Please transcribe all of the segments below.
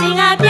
心啊。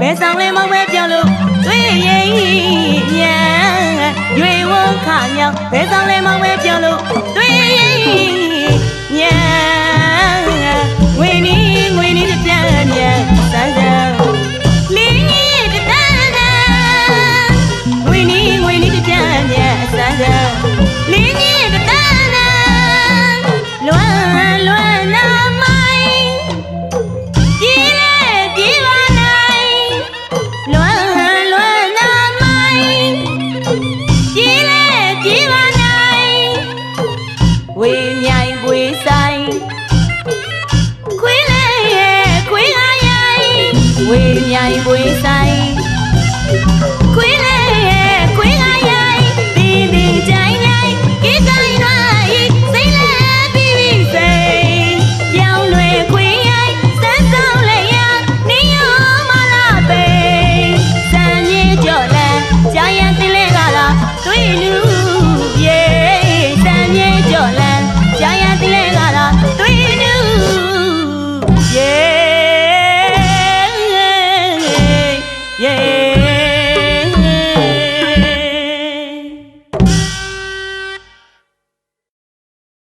ဘယ်ဆောင်လဲမောင်ပဲပြောလို့တွေ့ရင်ရံရွေဝုန်းခါမြောင်ဘယ်ဆောင်လဲမောင်ပဲပြောလို့တွေ့ရင် ဝေမြိုင်ဝေဆိုင်